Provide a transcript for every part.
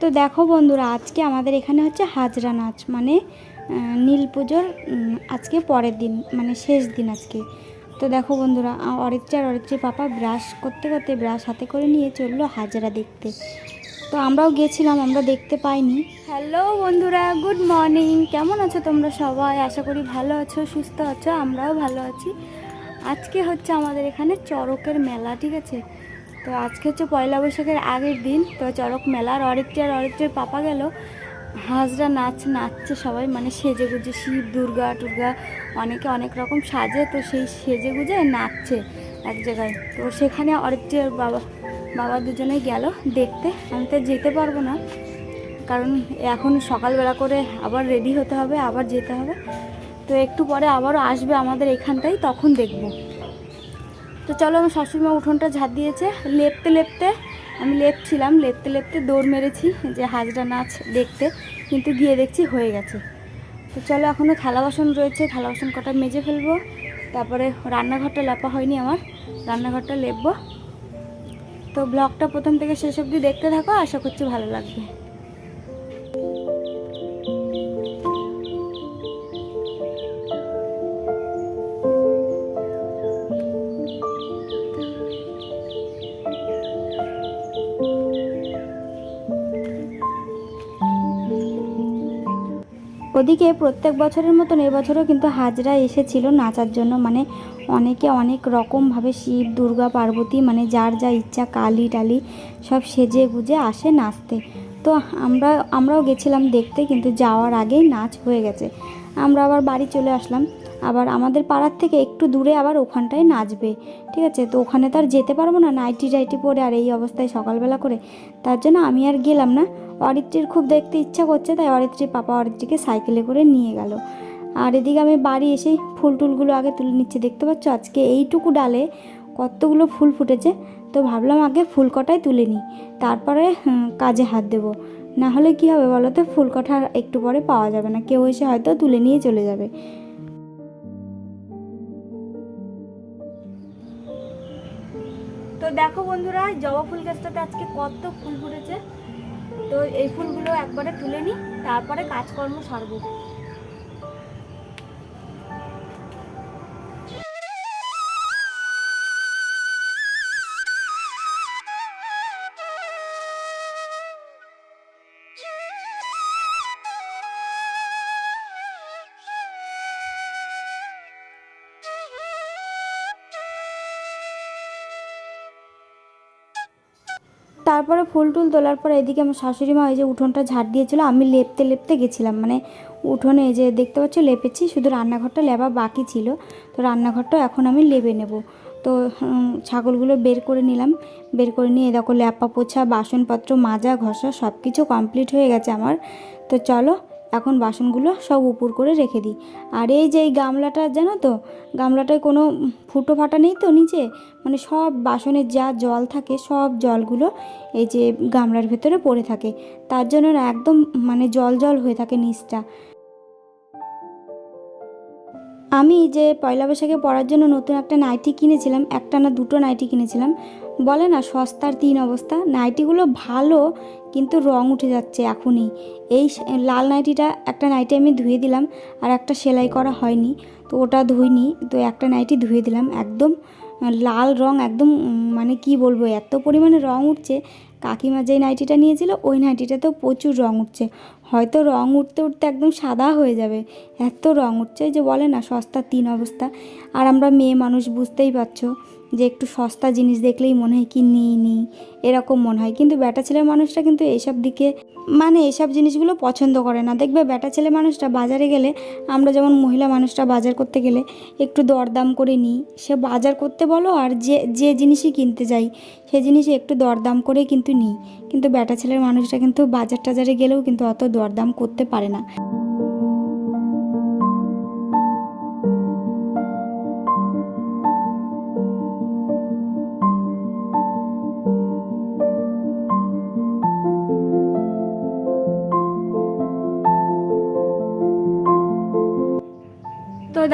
তো দেখো বন্ধুরা, আজকে আমাদের এখানে হচ্ছে হাজরা নাচ মানে নীল পুজোর আজকে পরের দিন মানে শেষ দিন আজকে। তো দেখো বন্ধুরা অরিত্রি আর পাপা ব্রাশ করতে করতে ব্রাশ হাতে করে নিয়ে চলল হাজরা দেখতে। তো আমরাও গেছিলাম, আমরা দেখতে পাইনি। হ্যালো বন্ধুরা, গুড মর্নিং। কেমন আছো তোমরা সবাই? আশা করি ভালো আছো, সুস্থ আছো, আমরাও ভালো আছি। আজকে হচ্ছে আমাদের এখানে চড়কের মেলা, ঠিক আছে? তো আজকে হচ্ছে পয়লা বৈশাখের আগের দিন, তো চড়ক মেলার অরিত্রি আর পাপা গেল। হাজরা নাচ, নাচছে সবাই মানে সেজে গুজে, শিব, দুর্গা, টুর্গা, অনেকে অনেক রকম সাজে, তো সেই সেজে গুজে নাচছে এক জায়গায়। তো সেখানে আর বাবা বাবা দুজনেই গেল দেখতে। আমি তো যেতে পারব না, কারণ এখন সকালবেলা করে আবার রেডি হতে হবে, আবার যেতে হবে। তো একটু পরে আবারও আসবে আমাদের এখানটাই, তখন দেখব। তো চলো আমার শাশুড়িমা উঠোনটা ঝাঁট দিয়েছে। লেপতে লেপতে আমি লেপছিলাম, লেপতে লেপতে দৌড় মেরেছি যে হাজরা নাচ দেখতে, কিন্তু গিয়ে দেখছি হয়ে গেছে। তো চলো এখনও থালা বাসন রয়েছে, থালা বাসন কটা মেজে ফেলব। তারপরে রান্নাঘরটা লেপা হয়নি আমার, রান্নাঘরটা লেপবো। তো ব্লগটা প্রথম থেকে শেষ অবধি দেখতে থাকো, আশা করছি ভালো লাগবে। ওদিকে প্রত্যেক বছরের মতন এবছরও কিন্তু হাজরা এসেছিল নাচার জন্য। মানে অনেকে অনেক রকমভাবে শিব, দুর্গা, পার্বতী মানে যার যা ইচ্ছা কালি টালি সব সেজে গুজে আসে নাচতে। তো আমরা, আমরাও গেছিলাম দেখতে, কিন্তু যাওয়ার আগেই নাচ হয়ে গেছে। আমরা আবার বাড়ি চলে আসলাম। আবার আমাদের পাড়ার থেকে একটু দূরে আবার ওখানটায় নাচবে, ঠিক আছে? তো ওখানে তো আর যেতে পারব না, নাইটি টাইটি পরে আর এই অবস্থায় সকালবেলা করে। তার জন্য আমি আর গেলাম না। অরিত্রির খুব দেখতে ইচ্ছা করছে, তাই অরিত্রির পাপা অরিত্রিকে সাইকেলে করে নিয়ে গেল। আর এদিকে আমি বাড়ি এসেই ফুল টুলগুলো আগে তুলে নিচ্ছি, দেখতে পাচ্ছ? আজকে এইটুকু ডালে কতগুলো ফুল ফুটেছে। তো ভাবলাম আগে ফুল কটাই তুলে নিই, তারপরে কাজে হাত দেবো। না হলে কী হবে বলো তো, ফুল কটা একটু পরে পাওয়া যাবে না। কেউ এসে হয়তো তুলে নিয়ে চলে যাবে। তো দেখো বন্ধুরা জবা ফুল গাছটাতে আজকে কত ফুল ফুটেছে। তো এই ফুলগুলো একবারে তুলে নিই, তারপরে কাজকর্ম সারবো। তারপরে ফুল টুল তোলার পর এদিকে আমার শাশুড়ি মা ওই যে উঠোনটা ঝাড় দিয়েছিল, আমি লেপতে লেপতে গেছিলাম। মানে উঠোনে এই যে দেখতে পাচ্ছ, লেপেছি, শুধু রান্নাঘরটা লেবা বাকি ছিল। তো রান্নাঘরটা এখন আমি লেবে নেব। তো ছাগলগুলো বের করে নিলাম। বের করে নিয়ে দেখো ল্যাপা পোছা বাসনপত্র, মাজা, ঘষা সব কিছু কমপ্লিট হয়ে গেছে আমার। তো চলো এখন বাসনগুলো সব উপর করে রেখে দিই। আর এই যে এই গামলাটা, জানো তো? গামলাটায় কোনো ফুটো ফাটা নেই তো নিচে? মানে সব বাসনের যা জল থাকে, সব জলগুলো এই যে গামলার ভেতরে পড়ে থাকে। তার জন্য না একদম মানে জল জল হয়ে থাকে নিচটা। আমি যে পয়লা বৈশাখে পরার জন্য নতুন একটা নাইটি কিনেছিলাম, একটা না দুটো নাইটি কিনেছিলাম। বলে না, সস্তার তিন অবস্থা। নাইটিগুলো ভালো, কিন্তু রং উঠে যাচ্ছে এখনই। এই লাল নাইটিটা, একটা নাইটি আমি ধুয়ে দিলাম, আর একটা সেলাই করা হয়নি। তো ওটা ধুইনি, তো একটা নাইটি ধুয়ে দিলাম। একদম লাল রং, একদম মানে কি বলব, এত পরিমাণে রং উঠছে। কাকিমা যেই নাইটিটা নিয়েছিল, ওই নাইটিটাতেও প্রচুর রং উঠছে। হয়তো রং উঠতে উঠতে একদম সাদা হয়ে যাবে। এত রং উঠছে যে বলে না সস্তা তিন অবস্থা। আর আমরা মেয়ে মানুষ, বুঝতেই পারছ। যে একটু সস্তা জিনিস দেখলেই মনে হয় কি নিই নিই, এরকম মনে হয়। কিন্তু বেটা ছেলে মানুষটা কিন্তু এইসব দিকে মানে এসব জিনিসগুলো পছন্দ করে না। দেখবে বেটা ছেলে মানুষটা বাজারে গেলে, আমরা যেমন মহিলা মানুষটা বাজার করতে গেলে একটু দরদাম করে নিই। সে বাজার করতে বলো আর যে যে জিনিসই কিনতে যাই, সে জিনিসই একটু দরদাম করে কিন্তু নিই। কিন্তু বেটা ছেলের মানুষটা কিন্তু বাজার টাজারে গেলেও কিন্তু অত দরদাম করতে পারে না।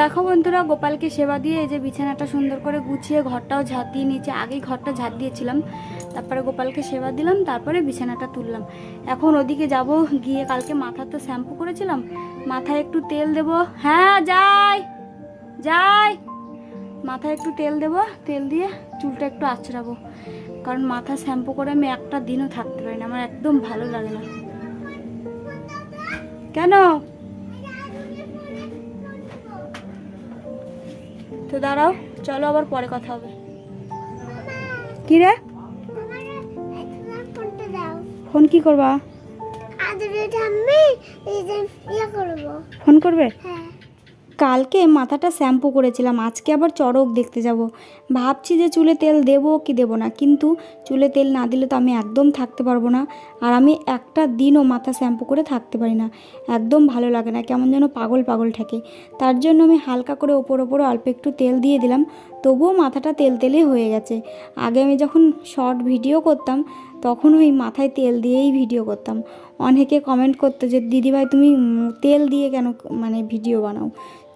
দেখো বন্ধুরা, গোপালকে সেবা দিয়ে এই যে বিছানাটা সুন্দর করে গুছিয়ে ঘরটাও ঝাঁট দিয়ে নিচে আগেই ঘরটা ঝাঁট দিয়েছিলাম, তারপরে গোপালকে সেবা দিলাম, তারপরে বিছানাটা তুললাম। এখন ওদিকে যাব, গিয়ে কালকে মাথা তো শ্যাম্পু করেছিলাম, মাথায় একটু তেল দেব। হ্যাঁ যাই যাই। মাথায় একটু তেল দেব, তেল দিয়ে চুলটা একটু আছড়াবো কারণ মাথা শ্যাম্পু করে আমি একটা দিনও থাকতে পারি না, আমার একদম ভালো লাগে না। কেন? তো দাঁড়াও চলো আবার পরে কথা হবে। কি রে? দাও ফোন কি করবা? আদরে আমি এই যে ইয়ে করব। ফোন করবে? হ্যাঁ। কালকে মাথাটা শ্যাম্পু করেছিলাম, আজকে আবার চড়ক দেখতে যাব। ভাবছি যে চুলে তেল দেবো কি দেবো না, কিন্তু চুলে তেল না দিলে তো আমি একদম থাকতে পারব না। আর আমি একটা দিনও মাথা শ্যাম্পু করে থাকতে পারি না, একদম ভালো লাগে না, কেমন যেন পাগল পাগল থাকে তার জন্য আমি হালকা করে ওপর ওপর অল্প একটু তেল দিয়ে দিলাম, তবুও মাথাটা তেল তেলে হয়ে গেছে। আগে আমি যখন শর্ট ভিডিও করতাম, তখন ওই মাথায় তেল দিয়েই ভিডিও করতাম। অনেকে কমেন্ট করতো যে, দিদিভাই তুমি তেল দিয়ে কেন মানে ভিডিও বানাও?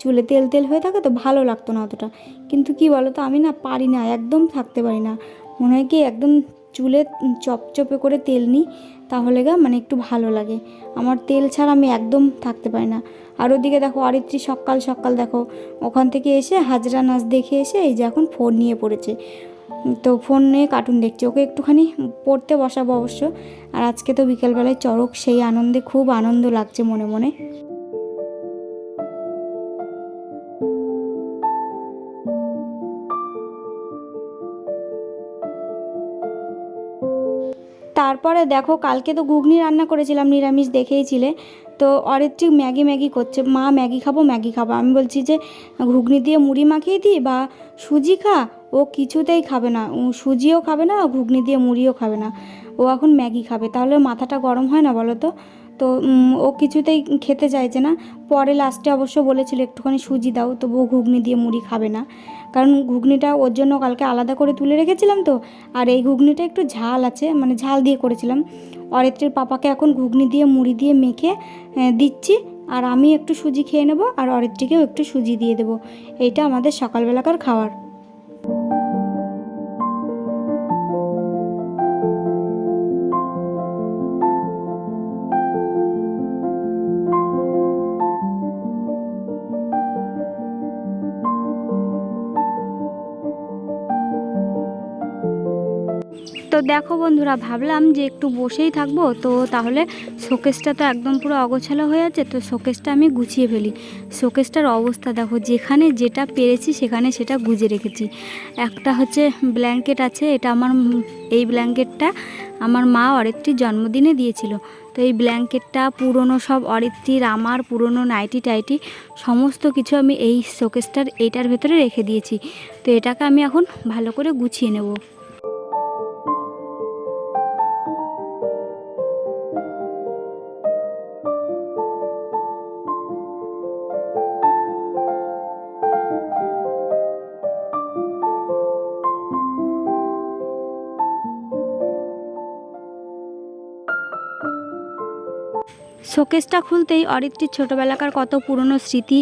চুলে তেল তেল হয়ে থাকে তো ভালো লাগতো না অতটা। কিন্তু কি বলো তো আমি না পারি না, একদম থাকতে পারি না। মনে হয় কি একদম চুলে চপচপে করে তেল নিই, তাহলে গা মানে একটু ভালো লাগে। আমার তেল ছাড়া আমি একদম থাকতে পারি না। আর ওদিকে দেখো অরিত্রী সকাল সকাল দেখো, ওখান থেকে এসে হাজরা নাচ দেখে এসে এই যে এখন ফোন নিয়ে পড়েছে। তো ফোন নিয়ে কার্টুন দেখছে, ওকে একটুখানি পড়তে বসাবো অবশ্য। আর আজকে তো বিকেলবেলায় চড়ক, সেই আনন্দে খুব আনন্দ লাগছে মনে মনে। তারপরে দেখো, কালকে তো ঘুগনি রান্না করেছিলাম, নিরামিষ দেখেইছিলে। তো অরিত্রিক ম্যাগি ম্যাগি করছে। মা, ম্যাগি খাব ম্যাগি খাব। আমি বলছি যে, ঘুগনি দিয়ে মুড়ি মাখিয়ে দিই বা সুজি খা, ও কিছুতেই খাবে না। সুজিও খাবে না, ঘুগনি দিয়ে মুড়িও খাবে না। ও এখন ম্যাগি খাবে। তাহলে মাথাটা গরম হয় না বলো তো? তো ও কিছুতেই খেতে চাইছে না। পরে লাস্টে অবশ্য বলেছিল, একটুখানি সুজি দাও তবু ঘুগনি দিয়ে মুড়ি খাবে না। কারণ ঘুগনিটা ওর জন্য কালকে আলাদা করে তুলে রেখেছিলাম তো, আর এই ঘুগনিটা একটু ঝাল আছে মানে ঝাল দিয়ে করেছিলাম। অরিত্রের পাপাকে এখন ঘুগনি দিয়ে মুড়ি দিয়ে মেখে দিচ্ছি, আর আমি একটু সুজি খেয়ে নেব, আর অরিত্রীকেও একটু সুজি দিয়ে দেবো। এইটা আমাদের সকালবেলাকার খাবার তো দেখো বন্ধুরা, ভাবলাম যে একটু বসেই থাকব, তো তাহলে শোকেসটা তো একদম পুরো অগোছালো হয়ে আছে, তো শোকেসটা আমি গুছিয়ে ফেলি। শোকেসটার অবস্থা দেখো, যেখানে যেটা পেরেছি সেখানে সেটা গুজে রেখেছি। একটা হচ্ছে ব্ল্যাঙ্কেট আছে, এটা আমার এই ব্ল্যাঙ্কেটটা আমার মা অরিত্রীর জন্মদিনে দিয়েছিল। তো এই ব্ল্যাঙ্কেটটা পুরনো সব অরিত্রীর, আমার পুরনো নাইটি টাইটি, সমস্ত কিছু আমি এই শোকেসটার, এইটার ভেতরে রেখে দিয়েছি। তো এটাকে আমি এখন ভালো করে গুছিয়ে নেব। শোকেসটা খুলতেই অরিত্রির ছোটোবেলাকার কত পুরনো স্মৃতি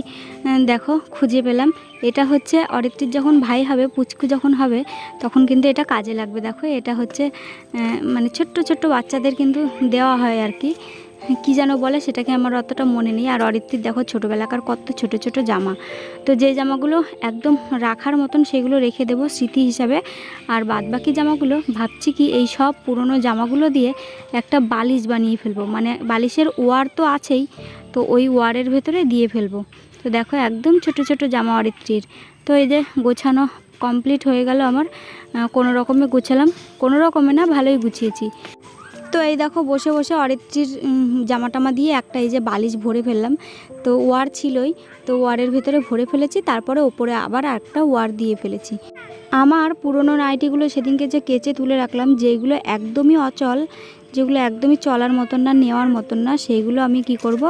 দেখো, খুঁজে পেলাম। এটা হচ্ছে অরিত্রির যখন ভাই হবে, পুচকু যখন হবে, তখন কিন্তু এটা কাজে লাগবে। দেখো, এটা হচ্ছে মানে ছোট্ট ছোট্ট বাচ্চাদের কিন্তু দেওয়া হয় আর কি। কী যেন বলে সেটাকে আমার অতটা মনে নেই। আর অরিত্রির দেখো ছোটোবেলাকার কত ছোট ছোট জামা। তো যে জামাগুলো একদম রাখার মতন সেগুলো রেখে দেবো স্মৃতি হিসাবে। আর বাদবাকি জামাগুলো ভাবছি কি এই সব পুরনো জামাগুলো দিয়ে একটা বালিশ বানিয়ে ফেলব। মানে বালিশের ওয়ার তো আছেই, তো ওই ওয়ারের ভেতরে দিয়ে ফেলব। তো দেখো একদম ছোট ছোট জামা অরিত্রীর। তো এই যে গোছানো কমপ্লিট হয়ে গেল আমার। কোনো রকমে গোছালাম, কোনো রকমে না ভালোই গুছিয়েছি। তো এই দেখো বসে বসে অরিত্রীর জামা টামা দিয়ে একটা এই যে বালিশ ভরে ফেললাম। তো ওয়ার ছিলই, তো ওয়ারের ভেতরে ভরে ফেলেছি, তারপরে ওপরে আবার একটা ওয়ার দিয়ে ফেলেছি। আমার পুরনো নাইটিগুলো সেদিনকে যে কেচে তুলে রাখলাম, যেগুলো একদমই অচল, যেগুলো একদমই চলার মতন না, নেওয়ার মতন না সেইগুলো আমি কি করব?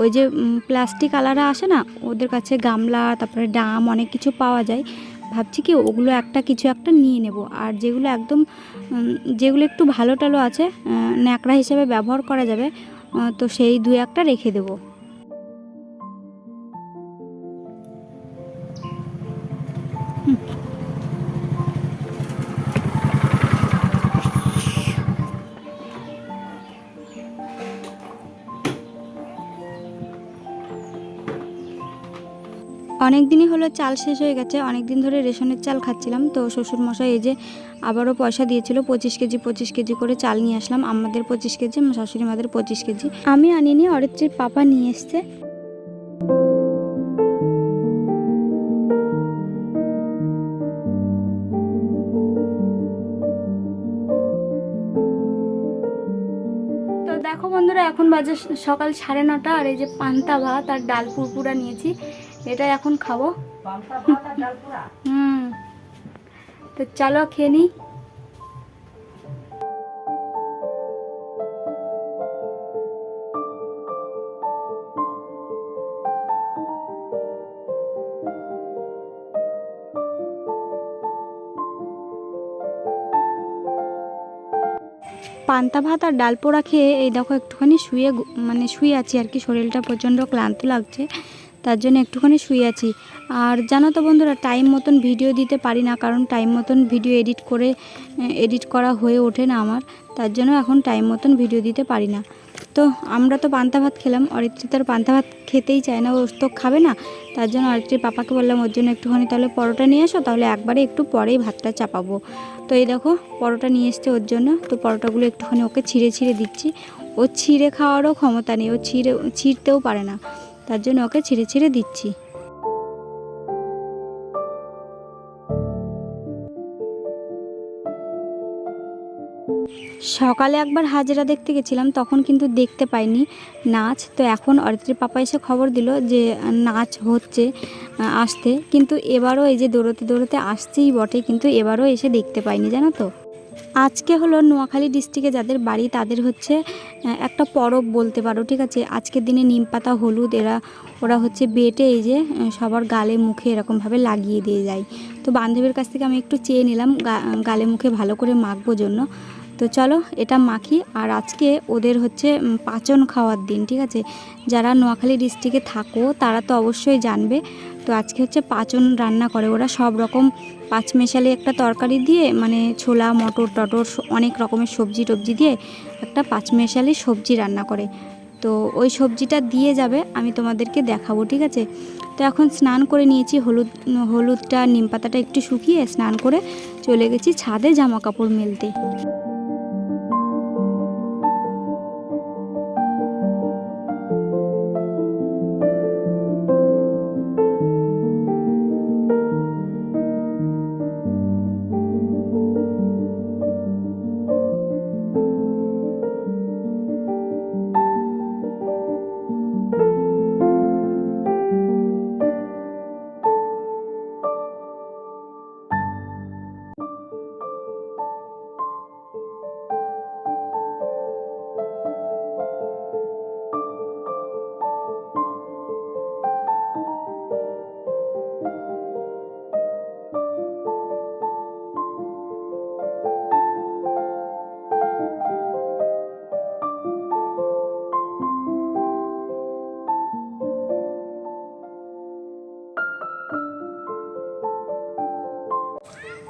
ওই যে প্লাস্টিক আলারা আসে না, ওদের কাছে গামলা, তারপরে ডাম অনেক কিছু পাওয়া যায়। ভাবছি কি ওগুলো একটা কিছু একটা নিয়ে নেব। আর যেগুলো একদম যেগুলো একটু ভালো টালো আছে ন্যাকড়া হিসেবে ব্যবহার করা যাবে তো সেই দু একটা রেখে দেবো। অনেক দিনই হলো চাল শেষ হয়ে গেছে অনেক দিন ধরে রেশনের চাল খাচ্ছিলাম। তো শ্বশুরমশাই এই যে আবারও পয়সা দিয়েছিল, পঁচিশ কেজি পঁচিশ কেজি করে চাল নিয়ে আসলাম। আমাদের পঁচিশ কেজি, শাশুড়ি মাদের পঁচিশ কেজি। আমি আনিনি অরিত্রীর পাপা নিয়ে এসছে। দেখো বন্ধুরা, এখন বাজে সকাল সাড়ে নটা, আর এই যে পান্তা ভাত আর ডাল পুরপুরা নিয়েছি। এটা এখন খাব। হুম। তো চলো খেয়ে নিই পান্তা ভাত আর ডাল পোড়া খেয়ে এই দেখো একটুখানি শুয়ে মানে শুয়ে আছি আর কি শরীরটা প্রচণ্ড ক্লান্ত লাগছে। তার জন্য একটুখানি শুয়ে আছি। আর জানো তো বন্ধুরা টাইম মতন ভিডিও দিতে পারি না, কারণ টাইম মতন ভিডিও এডিট করে এডিট করা হয়ে ওঠে না আমার। তার জন্য এখন টাইম মতন ভিডিও দিতে পারি না। তো আমরা তো পান্তা ভাত খেলাম, অরিত্রী তার পান্তা ভাত খেতেই চায় না, ও তো খাবে না। তার জন্য অরিত্রীর পাপাকে বললাম, ওর জন্য একটুখানি তাহলে পরোটা নিয়ে আসো তাহলে একবারে একটু পরেই ভাতটা চাপাবো। তো এই দেখো, পরোটা নিয়ে এসছে ওর জন্য। তো পরোটাগুলো একটুখানি ওকে ছিঁড়ে ছিঁড়ে দিচ্ছি। ও ছিঁড়ে খাওয়ারও ক্ষমতা নেই, ও ছিঁড়ে, ছিঁড়তেও পারে না। তার জন্য ওকে ছিঁড়ে ছিঁড়ে দিচ্ছি। সকালে একবার হাজিরা দেখতে গেছিলাম, তখন কিন্তু দেখতে পাইনি। নাচ, তো এখন অরিত্রীর পাপা এসে খবর দিল যে, নাচ হচ্ছে আসতে। কিন্তু এবারও এই যে দৌড়তে দৌড়তে আসছেই বটে, কিন্তু এবারও এসে দেখতে পাইনি, জানো তো? আজকে হলো নোয়াখালী ডিস্ট্রিক্টে যাদের বাড়ি, তাদের হচ্ছে একটা পরব বলতে পারো, ঠিক আছে? আজকের দিনে নিম পাতা, হলুদ, এরা, ওরা হচ্ছে বেটে এই যে সবার গালে মুখে এরকমভাবে লাগিয়ে দিয়ে যায়। তো বান্ধবীর কাছ থেকে আমি একটু চেয়ে নিলাম গালে মুখে ভালো করে মাখবো জন্য। তো চলো, এটা মাখি, আর আজকে ওদের হচ্ছে পাচন খাওয়ার দিন, ঠিক আছে? যারা নোয়াখালী ডিস্ট্রিক্টে থাকো, তারা তো অবশ্যই জানবে। তো আজকে হচ্ছে পাঁচন রান্না করে। ওরা সব রকম পাঁচ পাঁচমেশালি একটা তরকারি দিয়ে মানে ছোলা, মটর, টটর অনেক রকমের সবজি টবজি দিয়ে একটা পাঁচ পাঁচমেশালি সবজি রান্না করে। তো ওই সবজিটা দিয়ে যাবে, আমি তোমাদেরকে দেখাবো, ঠিক আছে? তো এখন স্নান করে নিয়েছি, হলুদ, হলুদটা, নিম পাতাটা একটু শুকিয়ে স্নান করে চলে গেছি ছাদে জামা কাপড় মেলতে।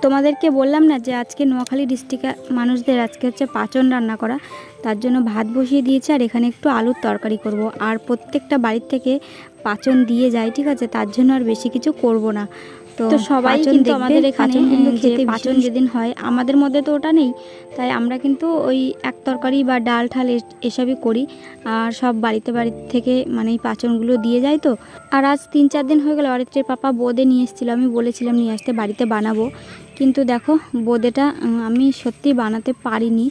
তোমাদেরকে বললাম না যে আজকে নোয়াখালী ডিস্ট্রিক্টের মানুষদের আজকে হচ্ছে পাচন রান্না করা তার জন্য ভাত বসিয়ে দিয়েছে আর এখানে একটু আলুর তরকারি করব। আর প্রত্যেকটা বাড়ির থেকে পাচন দিয়ে যায় ঠিক আছে? তার জন্য আর বেশি কিছু করব না। তো সবাই কিন্তু আমাদের এখানে কিন্তু খেতে পাচন যেদিন হয় আমাদের মধ্যে তো ওটা নেই। তাই আমরা কিন্তু ওই এক তরকারি বা ডাল ঠাল এসবই করি। আর সব বাড়িতে বাড়িতে থেকে মানে এই পাচনগুলো দিয়ে যায় তো। আর আজ তিন চার দিন হয়ে গেল অরিত্রের পাপা বোঁদে নিয়ে এসেছিল আমি বলেছিলাম নিয়ে আসতে বাড়িতে বানাবো। কিন্তু দেখো, বোঁদেটা আমি সত্যি বানাতে পারিনি।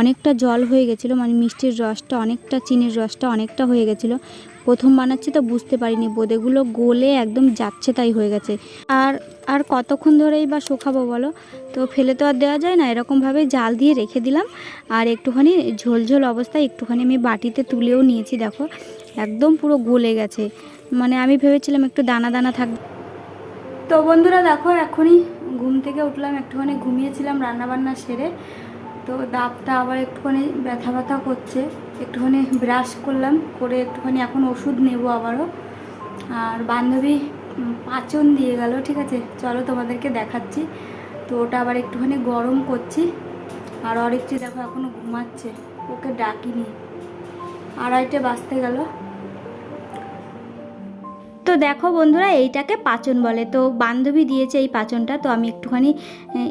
অনেকটা জল হয়ে গেছিল মানে মিষ্টির রসটা, অনেকটা চিনির রসটা অনেকটা হয়ে গেছিল। প্রথম বানাচ্ছি তো বুঝতে পারিনি, বোঁদেগুলো গলে একদম যাচ্ছে তাই হয়ে গেছে। আর আর কতক্ষণ ধরেই বা শুকাবো বলো? তো ফেলে তো আর দেওয়া যায় না এরকমভাবে জাল দিয়ে রেখে দিলাম। আর একটুখানি ঝোলঝোল অবস্থায় একটুখানি আমি বাটিতে তুলেও নিয়েছি, দেখো, একদম পুরো গলে গেছে। মানে আমি ভেবেছিলাম একটু দানা দানা থাকবে তো বন্ধুরা দেখো, এখনই ঘুম থেকে উঠলাম, একটুখানি ঘুমিয়েছিলাম রান্নাবান্না সেরে। তো দাঁতটা আবার একটুখানি ব্যথা ব্যথা করছে, একটুখানি ব্রাশ করলাম, করে একটুখানি এখন ওষুধ নেব আবারও। আর বান্ধবী পাচন দিয়ে গেল, ঠিক আছে? চলো তোমাদেরকে দেখাচ্ছি। তো ওটা আবার একটুখানি গরম করছি, আর অরিত্রী দেখো এখনও ঘুমাচ্ছে, ওকে ডাকিনি। আড়াইটে বাঁচতে গেল। তো দেখো বন্ধুরা, এইটাকে পাচন বলে। তো বান্ধবী দিয়েছে এই পাচনটা, তো আমি একটুখানি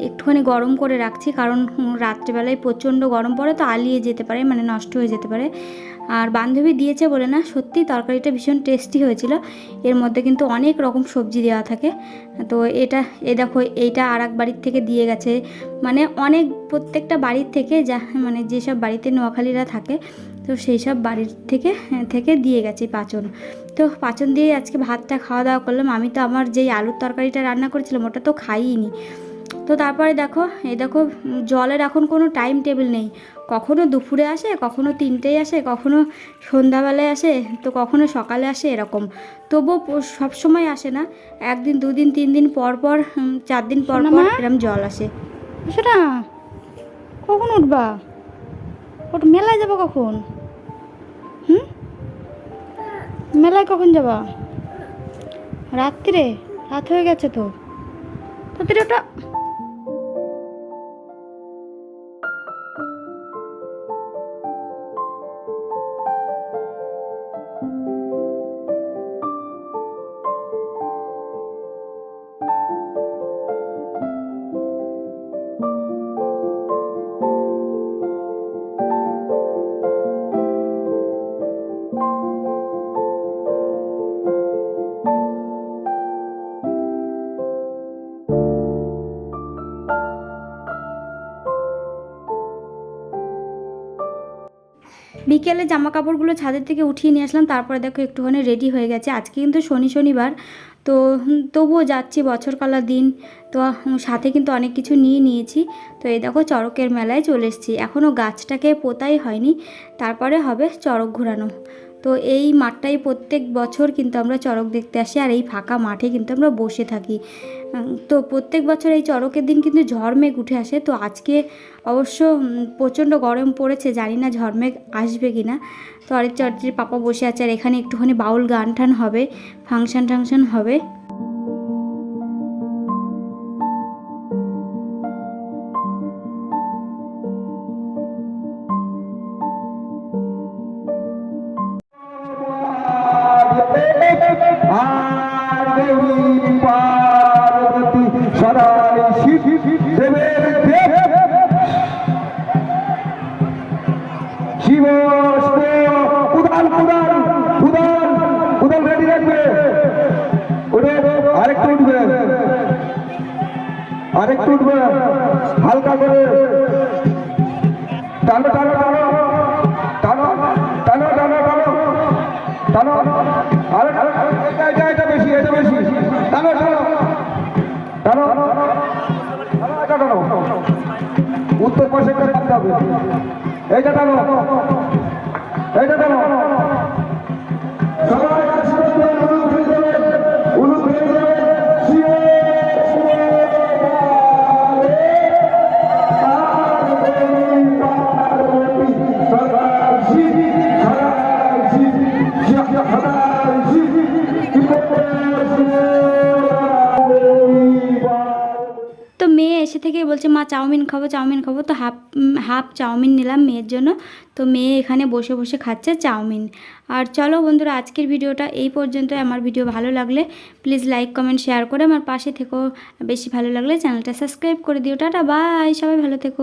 একটুখানি গরম করে রাখছি, কারণ রাত্রেবেলায় প্রচণ্ড গরম পড়ে, তো আলিয়ে যেতে পারে মানে নষ্ট হয়ে যেতে পারে। আর বান্ধবী দিয়েছে বলে না, সত্যি তরকারিটা ভীষণ টেস্টি হয়েছিল। এর মধ্যে কিন্তু অনেক রকম সবজি দেওয়া থাকে। তো এটা, এ দেখো, এইটা আর এক বাড়ির থেকে দিয়ে গেছে। মানে অনেক, প্রত্যেকটা বাড়ির থেকে যা মানে যেসব বাড়িতে নোয়াখালীরা থাকে তো সেই সব বাড়ির থেকে থেকে দিয়ে গেছে পাচন। তো পাচন দিয়ে আজকে ভাতটা খাওয়া দাওয়া করলাম। আমি তো আমার যেই আলুর তরকারিটা রান্না করেছিলাম ওটা তো খাইনি তো তারপরে দেখো এই দেখো জলের এখন কোনো টাইম টেবিল নেই। কখনো দুপুরে আসে কখনো তিনটেই আসে কখনো সন্ধ্যাবেলায় আসে তো কখনো সকালে আসে এরকম। তবুও সবসময় আসে না। একদিন দুদিন তিন দিন পর পর চার দিন পর পর এরকম জল আসে। সেটা কখন উঠবা? ওটা মেলায় যাব কখন? হুম? মেলায় কখন যাবা? রাত্রিরে? রাত হয়ে গেছে তো। তাড়াতাড়ি ওটা বিকেলে জামা কাপড়গুলো ছাদের থেকে উঠিয়ে নিয়ে আসলাম, তারপরে দেখো একটুখানি রেডি হয়ে গেছে। আজকে কিন্তু শনি শনিবার, তো তবুও যাচ্ছি বছরকালা দিন, তো সাথে কিন্তু অনেক কিছু নিয়ে নিয়েছি। তো এই দেখো চড়কের মেলায় চলে এসেছি। এখনও গাছটাকে পোতাই হয়নি, তারপরে হবে চড়ক ঘোরানো। তো এই মাঠটাই প্রত্যেক বছর কিন্তু আমরা চড়ক দেখতে আসি আর এই ফাঁকা মাঠে কিন্তু আমরা বসে থাকি। তো প্রত্যেক বছর এই চড়কের দিন কিন্তু ঝড়মেঘ উঠে আসে। তো আজকে অবশ্য প্রচণ্ড গরম পড়েছে, জানি না ঝড়মেঘ আসবে কি না তো আরেক চর্চির পাপা বসে আছে আর এখানে একটুখানি বাউল গান টান হবে ফাংশন টাংশন হবে। রাখবে উঠে, আরেকটু উঠবে। আরেকটু উঠবে। হালকা করে। টানো টানো টানো। টানো টানো টানো টানো। টানো। আরে এটা এটা বেশি এটা বেশি। টানো টানো। টানো। এটা টানো উত্তর পাশে করে হবে। এইটা টানো। এইটা টানো। চাউমিন খাব চাউমিন খাব, তো হাফ হাফ চাউমিন নিলাম মেয়ের জন্য। তো মেয়ে এখানে বসে বসে খাচ্ছে চাউমিন। আর চলো বন্ধুরা, আজকের ভিডিওটা এই পর্যন্ত আমার ভিডিও ভালো লাগলে প্লিজ লাইক কমেন্ট শেয়ার করে আমার পাশে থেকো। বেশি ভালো লাগলে চ্যানেলটা সাবস্ক্রাইব করে দিও। টাটা বাই সবাই ভালো থেকো।